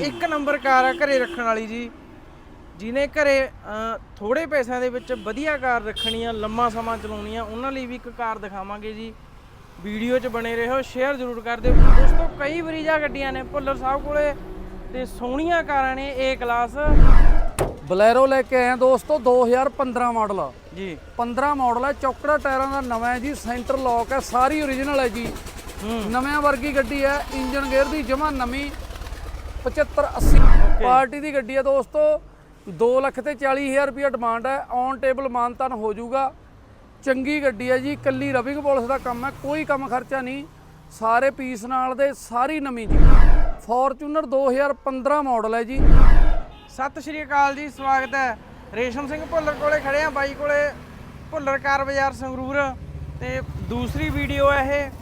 ਇੱਕ ਨੰਬਰ ਕਾਰ ਆ ਘਰੇ ਰੱਖਣ ਵਾਲੀ ਜੀ। ਜਿਹਨੇ ਘਰੇ ਥੋੜੇ ਪੈਸਿਆਂ ਦੇ ਵਿੱਚ ਵਧੀਆ ਕਾਰ ਰੱਖਣੀ ਆ ਲੰਮਾ ਸਮਾਂ ਚਲਾਉਣੀ ਆ ਉਹਨਾਂ ਲਈ ਵੀ ਇੱਕ ਕਾਰ ਦਿਖਾਵਾਂਗੇ ਜੀ। ਵੀਡੀਓ 'ਚ ਬਣੇ ਰਹੋ ਸ਼ੇਅਰ ਜ਼ਰੂਰ ਕਰ ਦਿਓ। ਦੋਸਤੋ ਕਈ ਬਰੀਜਾ ਗੱਡੀਆਂ ਨੇ ਭੁੱਲਰ ਸਾਹਿਬ ਕੋਲੇ ਤੇ ਸੋਹਣੀਆਂ ਕਾਰਾਂ ਨੇ ਏ ਕਲਾਸ ਬਲੈਰੋ ਲੈ ਕੇ ਆਏ ਆ ਦੋਸਤੋ 2015 ਮਾਡਲ ਜੀ। 15 ਮਾਡਲ ਹੈ ਚੌਕੜਾ ਟਾਇਰਾਂ ਦਾ ਨਵਾਂ ਹੈ ਜੀ ਸੈਂਟਰ ਲੌਕ ਹੈ ਸਾਰੀ ਓਰੀਜਨਲ ਹੈ ਜੀ। ਨਵਿਆਂ ਵਰਗੀ ਗੱਡੀ ਹੈ ਇੰਜਨ ਗੇਅਰ ਦੀ ਜਮਾ ਨਵੀਂ। 75 80 ਪਾਰਟੀ ਦੀ ਗੱਡੀ ਹੈ ਦੋਸਤੋ। 2 ਲੱਖ ਤੇ 40000 ਰੁਪਏ ਡਿਮਾਂਡ ਹੈ। ਔਨ ਟੇਬਲ ਮਾਨਤਨ ਹੋ ਜਾਊਗਾ। ਚੰਗੀ ਗੱਡੀ ਹੈ ਜੀ। ਕੱਲੀ ਰਵਿੰਗ ਪੁਲਿਸ ਦਾ ਕੰਮ ਹੈ। ਕੋਈ ਕੰਮ ਖਰਚਾ ਨਹੀਂ। ਸਾਰੇ ਪੀਸ ਨਾਲ ਦੇ ਸਾਰੀ ਨਵੀਂ ਜੀ। ਫੋਰਚੂਨਰ 2015 ਮਾਡਲ ਹੈ ਜੀ। ਸਤਿ ਸ਼੍ਰੀ ਅਕਾਲ ਜੀ। ਸਵਾਗਤ ਹੈ। ਰੇਸ਼ਮ ਸਿੰਘ ਭੁੱਲਰ ਕੋਲੇ ਖੜੇ ਆ। ਬਾਈ ਕੋਲੇ ਭੁੱਲਰ ਕਾਰ ਬਾਜ਼ਾਰ ਸੰਗਰੂਰ। ਤੇ ਦੂਸਰੀ ਵੀਡੀਓ ਹੈ ਇਹ।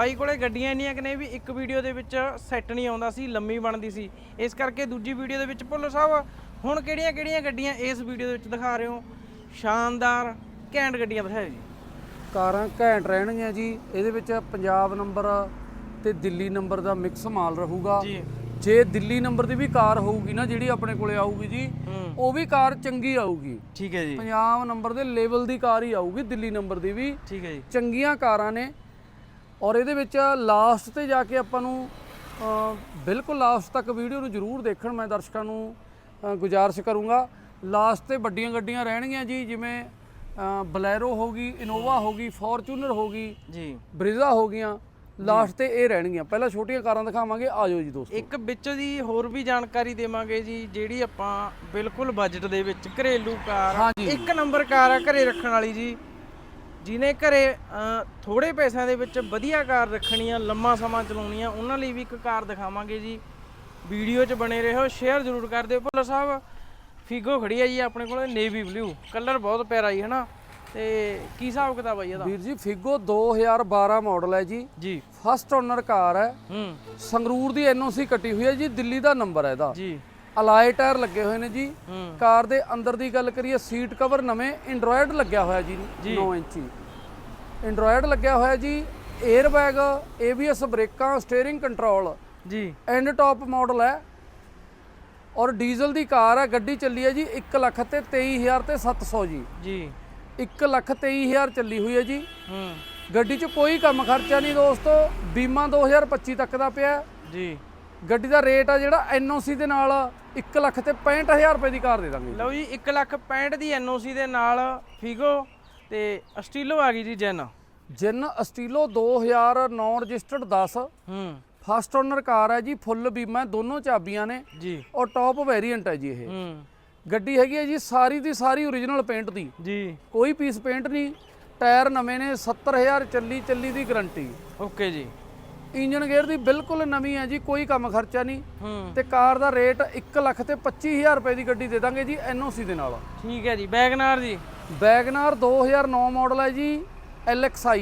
ਬਾਈ ਕੋਲੇ ਗੱਡੀਆਂ ਇੰਨੀਆਂ ਕਿ ਨੇ ਵੀ ਇੱਕ ਵੀਡੀਓ ਦੇ ਵਿੱਚ ਸੈੱਟ ਨਹੀਂ ਆਉਂਦਾ ਸੀ ਲੰਮੀ ਬਣਦੀ ਸੀ। ਇਸ ਕਰਕੇ ਦੂਜੀ ਵੀਡੀਓ ਦੇ ਵਿੱਚ ਭੁੱਲਰ ਸਾਹਿਬ ਹੁਣ ਕਿਹੜੀਆਂ ਕਿਹੜੀਆਂ ਗੱਡੀਆਂ ਇਸ ਵੀਡੀਓ ਦੇ ਵਿੱਚ ਦਿਖਾ ਰਹੇ ਹੋ? ਸ਼ਾਨਦਾਰ ਘੈਂਟ ਗੱਡੀਆਂ ਦਿਖਾਓ ਜੀ। ਕਾਰਾਂ ਘੈਂਟ ਰਹਿਣਗੀਆਂ ਜੀ। ਇਹਦੇ ਵਿੱਚ ਪੰਜਾਬ ਨੰਬਰ ਤੇ ਦਿੱਲੀ ਨੰਬਰ ਦਾ ਮਿਕਸ ਮਾਲ ਰਹੂਗਾ। ਜੀ। ਜੇ ਦਿੱਲੀ ਨੰਬਰ ਦੀ ਵੀ ਕਾਰ ਹੋਊਗੀ ਨਾ ਜਿਹੜੀ ਆਪਣੇ ਕੋਲੇ ਆਊਗੀ ਜੀ ਉਹ ਵੀ ਕਾਰ ਚੰਗੀ ਆਊਗੀ। ਠੀਕ ਹੈ ਜੀ। ਪੰਜਾਬ ਨੰਬਰ ਦੇ ਲੈਵਲ ਦੀ ਕਾਰ ਹੀ ਆਊਗੀ ਦਿੱਲੀ ਨੰਬਰ ਦੀ ਵੀ। ਠੀਕ ਹੈ ਜੀ। ਚੰਗੀਆਂ ਕਾਰਾਂ ਨੇ। ਔਰ ਇਹਦੇ ਵਿੱਚ ਲਾਸਟ ਤੇ ਜਾ ਕੇ ਆਪਾਂ ਨੂੰ ਬਿਲਕੁਲ ਲਾਸਟ ਤੱਕ ਵੀਡੀਓ ਨੂੰ ਜਰੂਰ ਦੇਖਣ ਮੈਂ ਦਰਸ਼ਕਾਂ ਨੂੰ ਗੁਜ਼ਾਰਿਸ਼ ਕਰੂੰਗਾ। ਲਾਸਟ ਤੇ ਵੱਡੀਆਂ ਗੱਡੀਆਂ ਰਹਿਣਗੀਆਂ ਜੀ ਜਿਵੇਂ ਬਲੈਰੋ ਹੋਗੀ ਇਨੋਵਾ ਹੋਗੀ ਫੋਰਚੂਨਰ ਹੋਗੀ ਜੀ। ਬ੍ਰਿਜ਼ਾ ਹੋ ਗਈਆਂ ਲਾਸਟ ਤੇ ਇਹ ਰਹਿਣਗੀਆਂ। ਪਹਿਲਾਂ ਛੋਟੀਆਂ ਕਾਰਾਂ ਦਿਖਾਵਾਂਗੇ ਆਜੋ ਜੀ ਦੋਸਤੋ। ਇੱਕ ਵਿੱਚ ਦੀ ਹੋਰ ਵੀ ਜਾਣਕਾਰੀ ਦੇਵਾਂਗੇ ਜੀ ਜਿਹੜੀ ਆਪਾਂ ਬਿਲਕੁਲ ਬਜਟ ਦੇ ਵਿੱਚ ਘਰੇਲੂ ਕਾਰ। ਇੱਕ ਨੰਬਰ ਕਾਰ ਆ ਘਰੇ ਰੱਖਣ ਵਾਲੀ ਜੀ। ਜਿਹਨੇ ਘਰੇ ਥੋੜੇ ਪੈਸਿਆਂ ਦੇ ਵਿੱਚ ਵਧੀਆ ਕਾਰ ਰੱਖਣੀ ਆ ਲੰਮਾ ਸਮਾਂ ਚਲਾਉਣੀ ਆ ਉਹਨਾਂ ਲਈ ਵੀ ਇੱਕ ਕਾਰ ਦਿਖਾਵਾਂਗੇ ਜੀ। ਵੀਡੀਓ 'ਚ ਬਣੇ ਰਹੋ ਸ਼ੇਅਰ ਜ਼ਰੂਰ ਕਰ ਦਿਓ। ਭੁੱਲਰ ਸਾਹਿਬ ਫੀਗੋ ਖੜੀ ਆ ਜੀ ਆਪਣੇ ਕੋਲ ਨੇਵੀ ਬਲੂ। ਕਲਰ ਬਹੁਤ ਪਿਆਰਾ ਜੀ ਹਨਾ? ਤੇ ਕੀ ਹਿਸਾਬ ਕਿਤਾਬ ਆ ਇਹਦਾ? ਵੀਰ ਜੀ ਫਿਗੋ 2012 ਮਾਡਲ ਹੈ ਜੀ। ਜੀ। ਫਸਟ ਓਨਰ ਕਾਰ ਹੈ। ਹੂੰ। ਸੰਗਰੂਰ ਦੀ ਐਨਓਸੀ ਕੱਟੀ ਹੋਈ ਹੈ ਜੀ ਦਿੱਲੀ ਦਾ ਨੰਬਰ ਹੈ ਇਹਦਾ। ਜੀ। ਅਲਾਈ ਟਾਇਰ ਲੱਗੇ ਹੋਏ ਨੇ ਜੀ। ਕਾਰ ਦੇ ਅੰਦਰ ਦੀ ਗੱਲ ਕਰੀਏ ਸੀਟ ਕਵਰ ਨਵੇਂ ਐਂਡਰੋਇਡ ਲੱਗਿਆ ਹੋਇਆ ਜੀ 9 ਇੰਚੀ। ਐਂਡਰੋਇਡ ਲੱਗਿਆ ਹੋਇਆ ਜੀ 에ਅਰ ਬੈਗ ABS ਬ੍ਰੇਕਾਂ ਸਟੀਅਰਿੰਗ ਕੰਟਰੋਲ ਜੀ। ਐਂਡ ਟਾਪ ਮਾਡਲ ਹੈ। ਔਰ ਡੀਜ਼ਲ ਦੀ ਕਾਰ ਹੈ ਗੱਡੀ ਚੱਲੀ ਹੈ ਜੀ 1 ਲੱਖ ਤੇ 23000 ਤੇ 700 ਜੀ। ਜੀ। 1 ਲੱਖ 23000 ਚੱਲੀ ਹੋਈ ਹੈ ਜੀ। ਹੂੰ। ਗੱਡੀ 'ਚ ਕੋਈ ਕੰਮ ਖਰਚਾ ਨਹੀਂ ਦੋਸਤੋ ਬੀਮਾ 2025 ਤੱਕ ਦਾ ਪਿਆ। ਜੀ। ਗੱਡੀ ਦਾ ਰੇਟ ਆ ਜਿਹੜਾ ਐਨਓਸੀ ਦੇ ਨਾਲ 1 ਲੱਖ ਤੇ 65000 ਰੁਪਏ ਦੀ ਕਾਰ ਦੇ ਦਾਂਗੇ ਲਓ ਜੀ 1 ਲੱਖ 65 ਦੀ ਐਨਓਸੀ ਦੇ ਨਾਲ ਫੀਗੋ ਤੇ ਅਸਟੀਲੋ ਆ ਗਈ ਜੀ ਜੈਨ। ਜਿਨ ਅਸਟੀਲੋ 2009 ਰਜਿਸਟਰਡ 10 ਹੂੰ। ਫਸਟ ਓਨਰ ਕਾਰ ਹੈ ਜੀ ਫੁੱਲ ਬੀਮਾ ਦੋਨੋਂ ਚਾਬੀਆਂ ਨੇ। ਜੀ। ਔਰ ਟੌਪ ਵੇਰੀਐਂਟ ਹੈ ਜੀ ਇਹ। ਹੂੰ। ਗੱਡੀ ਹੈਗੀ ਹੈ ਜੀ ਸਾਰੀ ਦੀ ਸਾਰੀ ਓਰੀਜਨਲ ਪੇਂਟ ਦੀ। ਜੀ। ਕੋਈ ਪੀਸ ਪੇਂਟ ਨਹੀਂ ਟਾਇਰ ਨਵੇਂ ਨੇ 70000 ਚੱਲੀ ਚੱਲੀ ਦੀ ਗਾਰੰਟੀ ਓਕੇ ਜੀ। ਇੰਜਨ ਗੇਅਰ ਦੀ ਬਿਲਕੁਲ ਨਵੀਂ ਹੈ ਜੀ ਕੋਈ ਕੰਮ ਖਰਚਾ ਨਹੀਂ। ਤੇ ਕਾਰ ਦਾ ਰੇਟ 1 ਲੱਖ ਤੇ 25000 ਰੁਪਏ ਦੀ ਗੱਡੀ ਦੇ ਦਾਂਗੇ ਜੀ ਐਨਓਸੀ ਦੇ ਨਾਲ। ਠੀਕ ਹੈ ਜੀ ਵੈਗਨਾਰ ਜੀ। ਵੈਗਨਾਰ 2009 ਮਾਡਲ ਹੈ ਜੀ LXI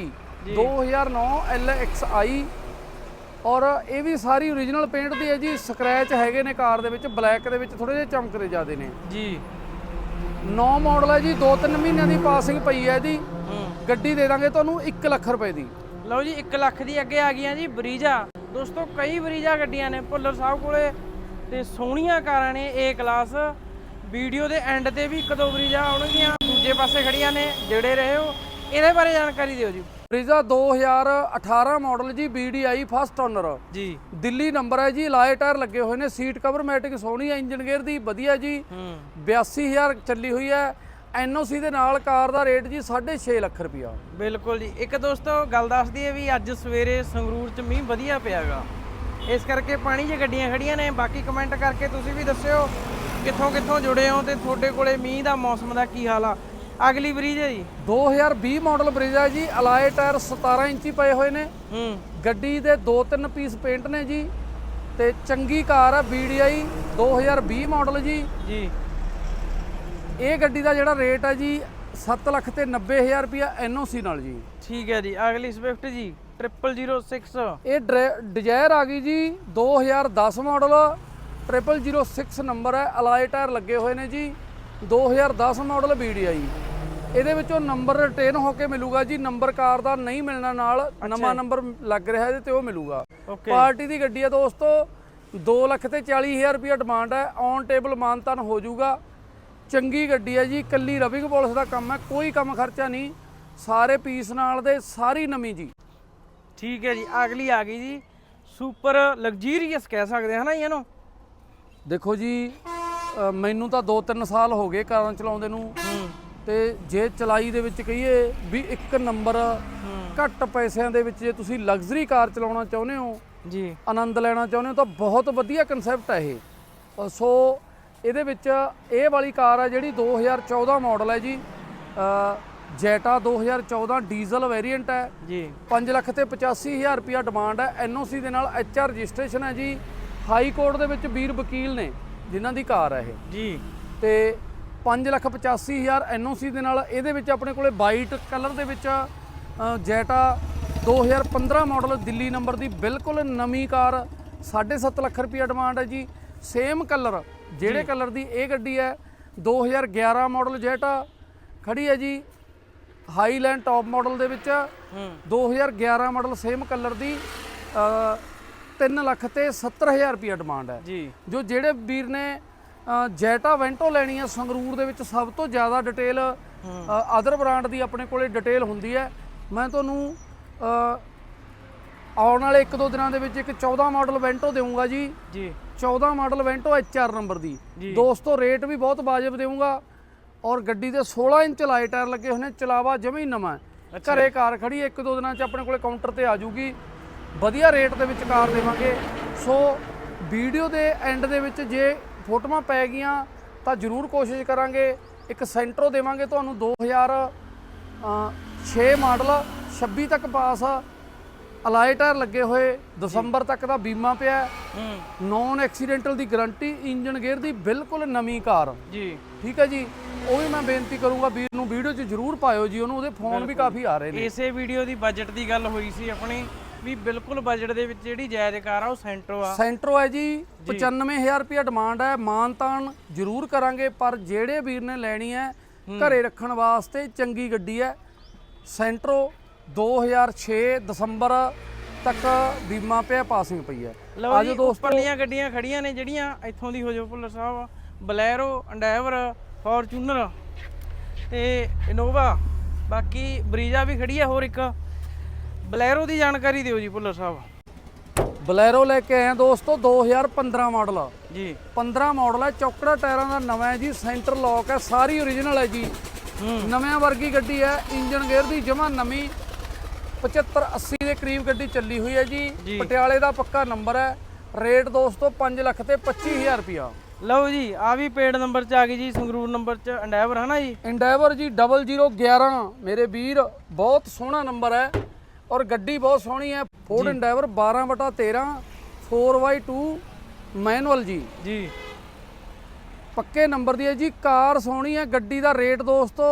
2009 LXI ਔਰ ਇਹ ਵੀ ਸਾਰੀ ਓਰੀਜਨਲ ਪੇਂਟ ਦੀ ਹੈ ਜੀ ਸਕ੍ਰੈਚ ਹੈਗੇ ਨੇ ਕਾਰ ਦੇ ਵਿੱਚ ਬਲੈਕ ਦੇ ਵਿੱਚ ਥੋੜੇ ਜਿਹੇ ਚਮਕਦੇ ਜ਼ਿਆਦੇ ਨੇ। ਜੀ। 9 ਮਾਡਲ ਹੈ ਜੀ 2-3 ਮਹੀਨਿਆਂ ਦੀ ਪਾਸਿੰਗ ਪਈ ਹੈ ਇਹਦੀ ਹੂੰ। ਗੱਡੀ ਦੇ ਦਾਂਗੇ ਤੁਹਾਨੂੰ 1 ਲੱਖ ਰੁਪਏ ਦੀ। ਲਓ ਜੀ 1 ਲੱਖ ਦੀ ਅੱਗੇ ਆ ਗਈਆਂ ਜੀ ਬਰੀਜਾ। ਦੋਸਤੋ ਕਈ ਬਰੀਜਾ ਗੱਡੀਆਂ ਨੇ ਭੁੱਲਰ ਸਾਹਿਬ ਕੋਲੇ ਤੇ ਸੋਹਣੀਆਂ ਕਾਰਾਂ ਨੇ ਏ ਕਲਾਸ ਵੀਡੀਓ ਦੇ ਐਂਡ ਤੇ ਵੀ ਇੱਕ ਦੋ ਬਰੀਜਾ ਆਉਣਗੀਆਂ ਦੂਜੇ ਪਾਸੇ ਖੜੀਆਂ ਨੇ ਜਿਹੜੇ ਰਹੇ ਹੋ ਇਹਦੇ ਬਾਰੇ ਜਾਣਕਾਰੀ ਦਿਓ ਜੀ। ਬ੍ਰਿਜ਼ਾ 2018 ਮਾਡਲ ਜੀ BDI ਫਸਟ ਓਨਰ ਜੀ। ਦਿੱਲੀ ਨੰਬਰ ਹੈ ਜੀ ਲਾਏ ਟਾਇਰ ਲੱਗੇ ਹੋਏ ਨੇ ਸੀਟ ਕਵਰ ਮੈਟਿਕ ਸੋਹਣੀ ਹੈ ਇੰਜਨ ਗੇਅਰ ਦੀ ਵਧੀਆ ਜੀ। ਹੂੰ। 82000 ਚੱਲੀ ਹੋਈ ਹੈ ਐਨਓਸੀ ਦੇ ਨਾਲ ਕਾਰ ਦਾ ਰੇਟ ਜੀ 6.5 ਲੱਖ ਰੁਪਇਆ। ਬਿਲਕੁਲ ਜੀ। ਇੱਕ ਦੋਸਤੋ ਗੱਲ ਦੱਸਦੀ ਹੈ ਵੀ ਅੱਜ ਸਵੇਰੇ ਸੰਗਰੂਰ ਚ ਮੀਂਹ ਵਧੀਆ ਪਿਆਗਾ। ਇਸ ਕਰਕੇ ਪਾਣੀ 'ਚ ਗੱਡੀਆਂ ਖੜੀਆਂ ਨੇ। ਬਾਕੀ ਕਮੈਂਟ ਕਰਕੇ ਤੁਸੀਂ ਵੀ ਦੱਸਿਓ ਕਿੱਥੋਂ ਕਿੱਥੋਂ ਜੁੜੇ ਹੋ ਤੇ ਤੁਹਾਡੇ ਕੋਲੇ ਮੀਂਹ ਦਾ ਮੌਸਮ ਦਾ ਕੀ ਹਾਲ ਆ। ਅਗਲੀ ਬਰੀਜ ਹੈ ਜੀ। 2020 ਮਾਡਲ ਬ੍ਰਿਜ਼ਾ ਜੀ। ਅਲਾਏ ਟਾਇਰ 17 ਇੰਚੀ ਪਏ ਹੋਏ ਨੇ। ਹੂੰ। ਗੱਡੀ ਦੇ 2-3 ਪੀਸ ਪੇਂਟ ਨੇ ਜੀ। ਤੇ ਚੰਗੀ ਕਾਰ ਆ BDI 2020 ਮਾਡਲ ਜੀ। ਜੀ। ਇਹ ਗੱਡੀ ਦਾ ਜਿਹੜਾ ਰੇਟ ਹੈ ਜੀ 7 ਲੱਖ ਤੇ 90000 ਰੁਪਇਆ ਐਨਓਸੀ ਨਾਲ ਜੀ। ਠੀਕ ਹੈ ਜੀ ਅਗਲੀ ਸਵਿਫਟ ਜੀ 0006 ਇਹ ਡਿਜ਼ਾਇਰ ਆ ਗਈ ਜੀ 2010 ਮਾਡਲ 0006 ਨੰਬਰ ਹੈ ਅਲਾਈ ਟਾਇਰ ਲੱਗੇ ਹੋਏ ਨੇ ਜੀ 2010 ਮਾਡਲ BDI ਇਹਦੇ ਵਿੱਚੋਂ ਨੰਬਰ ਰਿਟੇਨ ਹੋ ਕੇ ਮਿਲੂਗਾ ਜੀ ਨੰਬਰ ਕਾਰ ਦਾ ਨਹੀਂ ਮਿਲਣਾ ਨਾਲ ਨਵਾਂ ਨੰਬਰ ਲੱਗ ਰਿਹਾ ਇਹਦੇ ਤੇ ਉਹ ਮਿਲੂਗਾ। ਓਕੇ। ਪਾਰਟੀ ਦੀ ਗੱਡੀ ਹੈ ਦੋਸਤੋ 2 ਲੱਖ ਤੇ 40000 ਰੁਪਏ ਡਿਮਾਂਡ ਹੈ ਔਨ ਟੇਬਲ ਮਾਨਤਨ ਹੋ ਜਾਊਗਾ। ਚੰਗੀ ਗੱਡੀ ਹੈ ਜੀ ਕੱਲੀ ਰਵਿੰਗ ਪੁਲਿਸ ਦਾ ਕੰਮ ਹੈ ਕੋਈ ਕੰਮ ਖਰਚਾ ਨਹੀਂ ਸਾਰੇ ਪੀਸ ਨਾਲ ਦੇ ਸਾਰੀ ਨਵੀਂ ਜੀ। ਠੀਕ ਹੈ ਜੀ ਅਗਲੀ ਆ ਗਈ ਜੀ ਸੁਪਰ ਲਗਜ਼ਰੀਅਸ ਕਹਿ ਸਕਦੇ ਹਾਂ ਨਾ ਇਹਨੂੰ? ਦੇਖੋ ਜੀ ਅ, ਮੈਨੂੰ ਤਾਂ 2-3 ਸਾਲ ਹੋ ਗਏ ਕਾਰਾਂ ਚਲਾਉਂਦੇ ਨੂੰ। ਤੇ ਜੇ ਚਲਾਈ ਦੇ ਵਿੱਚ ਕਹੀਏ ਵੀ ਇੱਕ ਨੰਬਰ ਘੱਟ ਪੈਸਿਆਂ ਦੇ ਵਿੱਚ ਜੇ ਤੁਸੀਂ ਲਗਜ਼ਰੀ ਕਾਰ ਚਲਾਉਣਾ ਚਾਹੁੰਦੇ ਹੋ ਜੀ। ਆਨੰਦ ਲੈਣਾ ਚਾਹੁੰਦੇ ਹੋ ਤਾਂ ਬਹੁਤ ਵਧੀਆ ਕਨਸੈਪਟ ਹੈ ਇਹ। ਅ, ਸੋ ਇਹਦੇ ਵਿੱਚ ਇਹ ਵਾਲੀ ਕਾਰ ਹੈ ਜਿਹੜੀ 2014 ਮਾਡਲ ਹੈ ਜੀ। ਜੈਟਾ 2014 ਡੀਜ਼ਲ ਵੇਰੀਐਂਟ ਹੈ ਜੀ। 5 ਲੱਖ ਤੇ 85000 ਰੁਪਿਆ ਡਿਮਾਂਡ ਹੈ ਐਨਓਸੀ ਦੇ ਨਾਲ ਐਚਆਰ ਰਜਿਸਟ੍ਰੇਸ਼ਨ ਹੈ ਜੀ। ਹਾਈ ਕੋਰਟ ਦੇ ਵਿੱਚ ਵੀਰ ਵਕੀਲ ਨੇ ਜਿਨ੍ਹਾਂ ਦੀ ਕਾਰ ਹੈ ਇਹ। ਜੀ। ਤੇ 5 ਲੱਖ 85000 ਐਨਓਸੀ ਦੇ ਨਾਲ ਇਹਦੇ ਵਿੱਚ ਆਪਣੇ ਕੋਲੇ ਵਾਈਟ ਕਲਰ ਦੇ ਵਿੱਚ ਜੈਟਾ 2015 ਮਾਡਲ ਦਿੱਲੀ ਨੰਬਰ ਦੀ ਬਿਲਕੁਲ ਨਵੀਂ ਕਾਰ 7.5 ਲੱਖ ਰੁਪਏ ਡਿਮਾਂਡ ਹੈ ਜੀ। ਸੇਮ ਕਲਰ ਜਿਹੜੇ ਕਲਰ ਦੀ ਇਹ ਗੱਡੀ ਹੈ 2011 ਮਾਡਲ ਜੈਟਾ ਖੜੀ ਹੈ ਜੀ ਹਾਈਲੈਂਡ ਟੌਪ ਮਾਡਲ ਦੇ ਵਿੱਚ। ਹੂੰ। 2011 ਮਾਡਲ ਸੇਮ ਕਲਰ ਦੀ 3 ਲੱਖ ਤੇ 70000 ਰੁਪਏ ਡਿਮਾਂਡ ਹੈ। ਜੀ। ਜੋ ਜਿਹੜੇ ਵੀਰ ਨੇ ਜੈਟਾ ਵੈਂਟੋ ਲੈਣੀ ਹੈ ਸੰਗਰੂਰ ਦੇ ਵਿੱਚ ਸਭ ਤੋਂ ਜ਼ਿਆਦਾ ਡਿਟੇਲ ਅਦਰ ਬ੍ਰਾਂਡ ਦੀ ਆਪਣੇ ਕੋਲੇ ਡਿਟੇਲ ਹੁੰਦੀ ਹੈ। ਮੈਂ ਤੁਹਾਨੂੰ ਆਉਣ ਵਾਲੇ 1-2 ਦਿਨਾਂ ਦੇ ਵਿੱਚ ਇੱਕ 14 ਮਾਡਲ ਵੈਂਟੋ ਦੇਵਾਂਗਾ ਜੀ। ਜੀ। 14 ਮਾਡਲ ਵੈਂਟੋ ਐਚਆਰ ਨੰਬਰ ਦੀ। ਦੋਸਤੋ ਰੇਟ ਵੀ ਬਹੁਤ ਵਾਜਬ ਦੇਵਾਂਗਾ ਔਰ ਗੱਡੀ ਦੇ 16 ਇੰਚ ਲਾਈ ਟਾਇਰ ਲੱਗੇ ਹੋਏ ਨੇ ਚਲਾਵਾ ਜਮੇ ਨਵਾਂ। ਘਰੇ ਕਾਰ ਖੜੀ ਇੱਕ ਦੋ ਦਿਨਾਂ 'ਚ ਆਪਣੇ ਕੋਲੇ ਕਾਊਂਟਰ ਤੇ ਆ ਜਾਊਗੀ। ਵਧੀਆ ਰੇਟ ਦੇ ਵਿੱਚ ਕਾਰ ਦੇਵਾਂਗੇ। ਸੋ ਵੀਡੀਓ ਦੇ ਐਂਡ ਦੇ ਵਿੱਚ ਜੇ ਫੋਟੋਆਂ ਪੈ ਗਈਆਂ ਤਾਂ ਜ਼ਰੂਰ ਕੋਸ਼ਿਸ਼ ਕਰਾਂਗੇ। ਇੱਕ ਸੈਂਟਰੋ ਦੇਵਾਂਗੇ ਤੁਹਾਨੂੰ 2006 ਮਾਡਲ 26 ਤੱਕ ਪਾਸ ਅਲਾਈ ਟਾਇਰ ਲੱਗੇ ਹੋਏ ਦਸੰਬਰ ਤੱਕ ਦਾ ਬੀਮਾ ਪਿਆ। ਨੌਨ ਐਕਸੀਡੈਂਟਲ ਦੀ ਗਾਰੰਟੀ ਇੰਜਨ ਗੇਅਰ ਦੀ ਬਿਲਕੁਲ ਨਵੀਂ ਕਾਰ। ਜੀ। ਠੀਕ ਹੈ ਜੀ? ਉਹ ਵੀ ਮੈਂ ਬੇਨਤੀ ਕਰੂੰਗਾ ਵੀਰ ਨੂੰ ਵੀਡੀਓ 'ਚ ਜਰੂਰ ਪਾਇਓ ਜੀ ਉਹਨੂੰ ਉਹਦੇ ਫੋਨ ਵੀ ਕਾਫੀ ਆ ਰਹੇ ਨੇ। ਇਸੇ ਵੀਡੀਓ ਦੀ ਬਜਟ ਦੀ ਗੱਲ ਹੋਈ ਸੀ ਆਪਣੀ ਵੀ ਬਿਲਕੁਲ ਬਜਟ ਦੇ ਵਿੱਚ ਜਿਹੜੀ ਜਾਇਜ਼ ਕਾਰ ਆ ਉਹ ਸੈਂਟਰੋ ਆ। ਸੈਂਟਰੋ ਹੈ ਜੀ 95000 ਰੁਪਏ ਡਿਮਾਂਡ ਹੈ ਮਾਨਤਾਨ ਜਰੂਰ ਕਰਾਂਗੇ ਪਰ ਜਿਹੜੇ ਵੀਰ ਨੇ ਲੈਣੀ ਹੈ ਘਰੇ ਰੱਖਣ ਵਾਸਤੇ ਚੰਗੀ ਗੱਡੀ ਹੈ। ਸੈਂਟਰੋ 2006 ਦਸੰਬਰ ਤੱਕ ਬੀਮਾ ਪਿਆ ਪਾਸਿੰਗ ਪਈ ਹੈ। ਲਓ ਜੀ ਉੱਪਰਲੀਆਂ ਗੱਡੀਆਂ ਖੜੀਆਂ ਨੇ ਜਿਹੜੀਆਂ ਇੱਥੋਂ ਦੀ ਹੋ ਜਾਓ Bhullar Sahib. Bolero Endeavour Fortuner ਤੇ ਇਨੋਵਾ। ਬਾਕੀ ਬਰੀਜਾ ਵੀ ਖੜੀ ਹੈ ਹੋਰ ਇੱਕ। ਬਲੈਰੋ ਦੀ ਜਾਣਕਾਰੀ ਦਿਓ ਜੀ ਭੁੱਲਰ ਸਾਹਿਬ। ਬਲੈਰੋ ਲੈ ਕੇ ਆਏ ਹਾਂ ਦੋਸਤੋ 2015 ਮਾਡਲ। ਜੀ। 15 ਮਾਡਲ ਹੈ ਚੌਕੜਾ ਟਾਇਰਾਂ ਦਾ ਨਵਾਂ ਹੈ ਜੀ ਸੈਂਟਰ ਲੌਕ ਹੈ ਸਾਰੀ ਓਰੀਜਨਲ ਹੈ ਜੀ। ਨਵਿਆਂ ਵਰਗੀ ਗੱਡੀ ਹੈ ਇੰਜਨ ਗੇਅਰ ਦੀ ਜਮਾ ਨਵੀਂ। 75 80 ਦੇ ਕਰੀਬ ਗੱਡੀ ਚੱਲੀ ਹੋਈ ਹੈ ਜੀ। ਪਟਿਆਲੇ ਦਾ ਪੱਕਾ ਨੰਬਰ ਹੈ। ਰੇਟ ਦੋਸਤੋ 5 ਲੱਖ ਤੇ 25000 ਰੁਪਿਆ ਲਓ ਜੀ ਆ ਵੀ ਪੇਡ ਨੰਬਰ 'ਚ ਆ ਗਈ ਜੀ ਸੰਗਰੂਰ ਨੰਬਰ 'ਚ ਅੰਡੈਵਰ ਹੈ ਨਾ ਜੀ? ਇੰਡਾਈਵਰ ਜੀ 0011 ਮੇਰੇ ਵੀਰ ਬਹੁਤ ਸੋਹਣਾ ਨੰਬਰ ਹੈ ਔਰ ਗੱਡੀ ਬਹੁਤ ਸੋਹਣੀ ਹੈ। ਫੋਰਡ ਇੰਡਾਈਵਰ 12 ਬਟਾ 13 4x2 ਮੈਨੂਅਲ ਜੀ। ਜੀ। ਪੱਕੇ ਨੰਬਰ ਦੀ ਹੈ ਜੀ ਕਾਰ ਸੋਹਣੀ ਹੈ। ਗੱਡੀ ਦਾ ਰੇਟ ਦੋਸਤੋ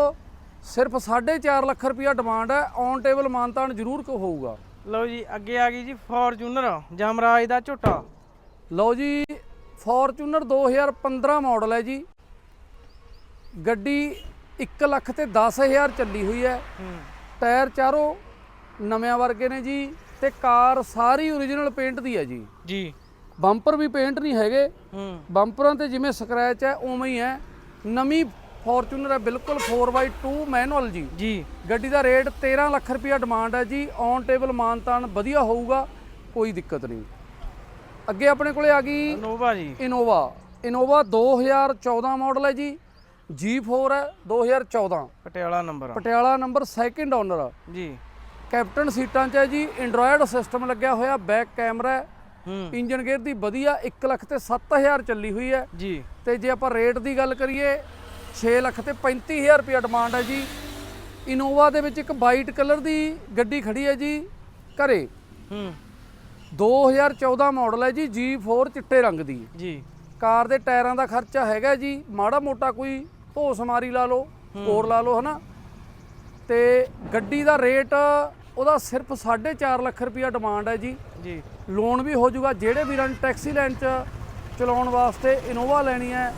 ਸਿਰਫ 4.5 ਲੱਖ ਰੁਪਇਆ ਡਿਮਾਂਡ ਹੈ ਔਨ ਟੇਬਲ ਮਾਨਤਾਨ ਜ਼ਰੂਰ ਕੋ ਹੋਊਗਾ। ਲਓ ਜੀ ਅੱਗੇ ਆ ਗਈ ਜੀ ਫੋਰਚੂਨਰ ਜਮਰਾਜ ਦਾ ਝੋਟਾ। ਲਓ ਜੀ ਫੋਰਚੂਨਰ 2015 ਮਾਡਲ ਹੈ ਜੀ। ਗੱਡੀ 1 ਲੱਖ ਤੇ 10000 ਚੱਲੀ ਹੋਈ ਹੈ। ਟਾਇਰ ਚਾਰੋਂ ਨਵਿਆਂ ਵਰਗੇ ਨੇ ਜੀ ਤੇ ਕਾਰ ਸਾਰੀ ਓਰੀਜਨਲ ਪੇਂਟ ਦੀ ਹੈ ਜੀ। ਜੀ। ਬੰਪਰ ਵੀ ਪੇਂਟ ਨਹੀਂ ਹੈਗੇ। ਹੂੰ। ਬੰਪਰਾਂ ਤੇ ਜਿਵੇਂ ਸਕ੍ਰੈਚ ਹੈ ਉਵੇਂ ਹੀ ਹੈ। ਨਵੀਂ ਫੋਰਚੂਨਰ ਹੈ ਬਿਲਕੁਲ 4x2 ਮੈਨੂਅਲ ਜੀ। ਜੀ। ਗੱਡੀ ਦਾ ਰੇਟ 13 ਲੱਖ ਰੁਪਇਆ ਡਿਮਾਂਡ ਹੈ ਜੀ। ਔਨ ਟੇਬਲ ਮਾਨਤਾਨ ਵਧੀਆ ਹੋਊਗਾ ਕੋਈ ਦਿੱਕਤ ਨਹੀਂ। ਅੱਗੇ ਆਪਣੇ ਕੋਲੇ ਆ ਗਈ ਇਨੋਵਾ ਜੀ। ਇਨੋਵਾ ਇਨੋਵਾ 2014 ਮਾਡਲ ਹੈ ਜੀ। G4 ਹੈ 2014 Patiala number Patiala number second owner ਜੀ। ਕੈਪਟਨ ਸੀਟਾਂ 'ਚ ਹੈ ਜੀ। ਐਂਡਰੋਇਡ ਸਿਸਟਮ ਲੱਗਿਆ ਹੋਇਆ ਬੈਕ ਕੈਮਰਾ ਹੈ। ਇੰਜਨ ਗੇਅਰ ਦੀ ਵਧੀਆ 1 ਲੱਖ ਤੇ 7000 ਚੱਲੀ ਹੋਈ ਹੈ। ਜੀ। ਤੇ ਜੇ ਆਪਾਂ ਰੇਟ ਦੀ ਗੱਲ ਕਰੀਏ 6 ਲੱਖ ਤੇ 35000 ਰੁਪਏ ਡਿਮਾਂਡ ਹੈ ਜੀ। ਇਨੋਵਾ ਦੇ ਵਿੱਚ ਇੱਕ ਵਾਈਟ ਕਲਰ ਦੀ ਗੱਡੀ ਖੜੀ ਹੈ ਜੀ ਘਰੇ। ਹੂੰ। 2014 ਮਾਡਲ ਹੈ ਜੀ G4 ਚਿੱਟੇ ਰੰਗ ਦੀ। ਜੀ। ਕਾਰ ਦੇ ਟਾਇਰਾਂ ਦਾ ਖਰਚਾ ਹੈਗਾ ਜੀ ਮਾੜਾ ਮੋਟਾ ਕੋਈ ਧੋ ਸਮਾਰੀ ਲਾ ਲਓ ਹੋਰ ਲਾ ਲਓ ਹਨਾ। ਤੇ ਗੱਡੀ ਦਾ ਰੇਟ ਉਹਦਾ ਸਿਰਫ 4.5 ਲੱਖ ਰੁਪਇਆ ਡਿਮਾਂਡ ਹੈ ਜੀ। ਜੀ। ਲੋਨ ਵੀ ਹੋ ਜਾਊਗਾ ਜਿਹੜੇ ਵੀਰਾਂ ਨੇ ਟੈਕਸੀ ਲੈਣ ਚ ਚਲਾਉਣ ਵਾਸਤੇ ਇਨੋਵਾ ਲੈਣੀ ਹੈ।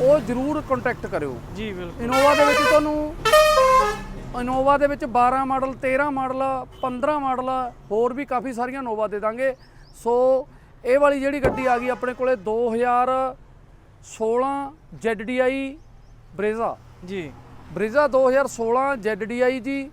ਉਹ ਜਰੂਰ ਕੰਟੈਕਟ ਕਰਿਓ। ਜੀ ਬਿਲਕੁਲ। ਇਨੋਵਾ ਦੇ ਵਿੱਚ ਤੁਹਾਨੂੰ ਇਨੋਵਾ ਦੇ ਵਿੱਚ 12 ਮਾਡਲ 13 ਮਾਡਲ 15 ਮਾਡਲ ਹੋਰ ਵੀ ਕਾਫੀ ਸਾਰੀਆਂ ਇਨੋਵਾ ਦੇ ਦਾਂਗੇ। ਸੋ ਇਹ ਵਾਲੀ ਜਿਹੜੀ ਗੱਡੀ ਆ ਗਈ ਆਪਣੇ ਕੋਲੇ 2016 ZDI ਬਰੇਜ਼ਾ ਜੀ। ਬ੍ਰਿਜ਼ਾ 2016 ZDI ਜੀ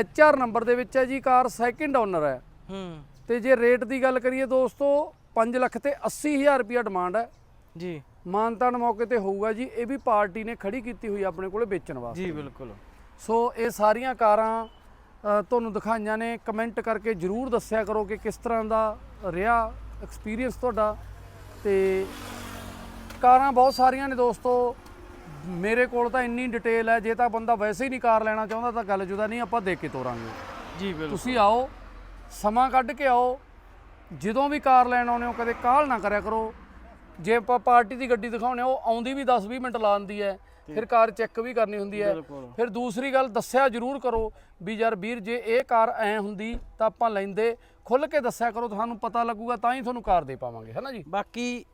HR ਨੰਬਰ ਦੇ ਵਿੱਚ ਹੈ ਜੀ ਕਾਰ ਸੈਕਿੰਡ ਓਨਰ ਹੈ। ਹੂੰ। ਤੇ ਜੇ ਰੇਟ ਦੀ ਗੱਲ ਕਰੀਏ ਦੋਸਤੋ 5 ਲੱਖ ਤੇ 80000 ਰੁਪਿਆ ਡਿਮਾਂਡ ਹੈ। ਜੀ। ਮਾਨਤਾਨ ਮੌਕੇ ਤੇ ਹੋਊਗਾ ਜੀ ਇਹ ਵੀ ਪਾਰਟੀ ਨੇ ਖੜੀ ਕੀਤੀ ਹੋਈ ਆਪਣੇ ਕੋਲੇ ਵੇਚਣ ਵਾਸਤੇ। ਜੀ ਬਿਲਕੁਲ। ਸੋ ਇਹ ਸਾਰੀਆਂ ਕਾਰਾਂ ਤੁਹਾਨੂੰ ਦਿਖਾਈਆਂ ਨੇ ਕਮੈਂਟ ਕਰਕੇ ਜਰੂਰ ਦੱਸਿਆ ਕਰੋ ਕਿ ਕਿਸ ਤਰ੍ਹਾਂ ਦਾ ਰਿਹਾ ਐਕਸਪੀਰੀਅੰਸ ਤੁਹਾਡਾ। ਤੇ ਕਾਰਾਂ ਬਹੁਤ ਸਾਰੀਆਂ ਨੇ ਦੋਸਤੋ। ਮੇਰੇ ਕੋਲ ਤਾਂ ਇੰਨੀ ਡਿਟੇਲ ਹੈ ਜੇ ਤਾਂ ਬੰਦਾ ਵੈਸੇ ਹੀ ਨਹੀਂ ਕਾਰ ਲੈਣਾ ਚਾਹੁੰਦਾ ਤਾਂ ਗੱਲ ਜੁਦਾ ਨਹੀਂ ਆਪਾਂ ਦੇਖ ਕੇ ਤੋਰਾਂਗੇ। ਜੀ ਬਿਲਕੁਲ। ਤੁਸੀਂ ਆਓ ਸਮਾਂ ਕੱਢ ਕੇ ਆਓ ਜਦੋਂ ਵੀ ਕਾਰ ਲੈਣ ਆਉਨੇ ਹੋ ਕਦੇ ਕਾਲ ਨਾ ਕਰਿਆ ਕਰੋ। ਜੇ ਆਪਾਂ ਪਾਰਟੀ ਦੀ ਗੱਡੀ ਦਿਖਾਉਣੇ ਉਹ ਆਉਂਦੀ ਵੀ 10-20 ਮਿੰਟ ਲਾਉਂਦੀ ਹੈ ਫਿਰ ਕਾਰ ਚੈੱਕ ਵੀ ਕਰਨੀ ਹੁੰਦੀ ਹੈ। ਫਿਰ ਦੂਸਰੀ ਗੱਲ ਦੱਸਿਆ ਜ਼ਰੂਰ ਕਰੋ ਵੀ ਯਾਰ ਵੀਰ ਜੇ ਇਹ ਕਾਰ ਐ ਹੁੰਦੀ ਤਾਂ ਆਪਾਂ ਲੈਂਦੇ ਖੁੱਲ ਕੇ ਦੱਸਿਆ ਕਰੋ ਤੁਹਾਨੂੰ ਪਤਾ ਲੱਗੂਗਾ ਤਾਂ ਹੀ ਤੁਹਾਨੂੰ ਕਾਰ ਦੇ ਪਾਵਾਂਗੇ ਹੈ ਨਾ ਜੀ? ਬਾਕੀ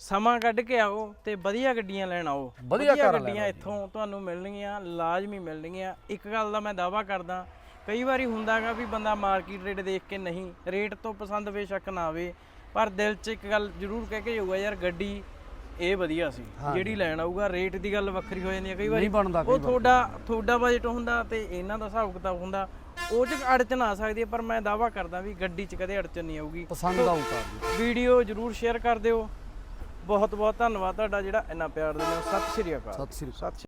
ਸਮਾਂ ਕੱਢ ਕੇ ਆਓ ਤੇ ਵਧੀਆ ਗੱਡੀਆਂ ਲੈਣ ਆਓ। ਵਧੀਆ ਗੱਡੀਆਂ ਇੱਥੋਂ ਤੁਹਾਨੂੰ ਮਿਲਣਗੀਆਂ ਲਾਜ਼ਮੀ ਮਿਲਣਗੀਆਂ। ਇੱਕ ਗੱਲ ਦਾ ਮੈਂ ਦਾਵਾ ਕਰਦਾ ਕਈ ਵਾਰੀ ਹੁੰਦਾਗਾ ਵੀ ਬੰਦਾ ਮਾਰਕੀਟ ਰੇਟ ਦੇਖ ਕੇ ਨਹੀਂ ਰੇਟ ਤੋਂ ਪਸੰਦ ਬੇਸ਼ੱਕ ਨਾ ਆਵੇ। ਪਰ ਦਿਲ 'ਚ ਇੱਕ ਗੱਲ ਜ਼ਰੂਰ ਕਹਿ ਕੇ ਜਾਊਗਾ ਯਾਰ ਗੱਡੀ ਇਹ ਵਧੀਆ ਸੀ। ਜਿਹੜੀ ਲੈਣ ਆਊਗਾ ਰੇਟ ਦੀ ਗੱਲ ਵੱਖਰੀ ਹੋ ਜਾਂਦੀ ਹੈ। ਕਈ ਵਾਰੀ ਨਹੀਂ ਬਣਦਾ ਉਹ ਤੁਹਾਡਾ ਤੁਹਾਡਾ ਬਜਟ ਹੁੰਦਾ ਤੇ ਇਹਨਾਂ ਦਾ ਹਿਸਾਬ ਕਿਤਾਬ ਹੁੰਦਾ। ਉਹ 'ਚ ਅੜਚਨ ਆ ਸਕਦੀ ਹੈ ਪਰ ਮੈਂ ਦਾਵਾ ਕਰਦਾ ਵੀ ਗੱਡੀ 'ਚ ਕਦੇ ਅੜਚਨ ਨਹੀਂ ਆਊਗੀ। ਪਸੰਦ ਆਊ ਜੀ। ਵੀਡੀਓ ਜਰੂਰ ਸ਼ੇਅਰ ਕਰ ਦਿਓ। ਬਹੁਤ ਬਹੁਤ ਧੰਨਵਾਦ ਤੁਹਾਡਾ ਜਿਹੜਾ ਇੰਨਾ ਪਿਆਰ ਦਿੰਦੇ ਹੋ। ਸਤਿ ਸ਼੍ਰੀ ਅਕਾਲ। ਸਤਿ ਸ੍ਰੀ ਅਕਾਲ।